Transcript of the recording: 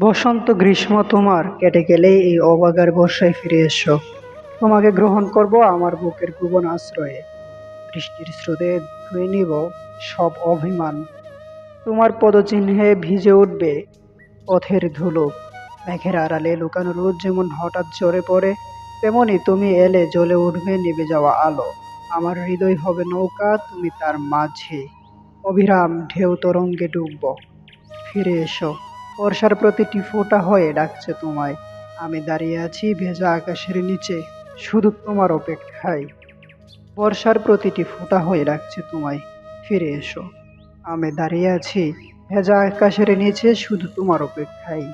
বসন্ত গ্রীষ্ম তোমার, কেটে গেলেই এই অবাগার বর্ষায় ফিরে এসো। তোমাকে গ্রহণ করব আমার বুকের ভুবন আশ্রয়ে। বৃষ্টির স্রোতে ধুয়ে নিব সব অভিমান। তোমার পদচিহ্নে ভিজে উঠবে পথের ধুলো। মেঘের আড়ালে লুকানো রোদ যেমন হঠাৎ ঝরে পড়ে, তেমনি তুমি এলে জ্বলে উঠবে নিভে যাওয়া আলো। আমার হৃদয় হবে নৌকা, তুমি তার মাঝে। অবিরাম ঢেউ তরঙ্গে ডুবব। ফিরে এসো। বর্ষার প্রতিটি ফোঁটা হয়ে ডাকছে তোমায়। আমি দাঁড়িয়ে আছি ভেজা আকাশের নিচে, শুধু তোমার অপেক্ষায়। বর্ষার প্রতিটি ফোঁটা হয়ে ডাকছে তোমায়। ফিরে এসো। আমি দাঁড়িয়ে আছি ভেজা আকাশের নিচে, শুধু তোমার অপেক্ষায়।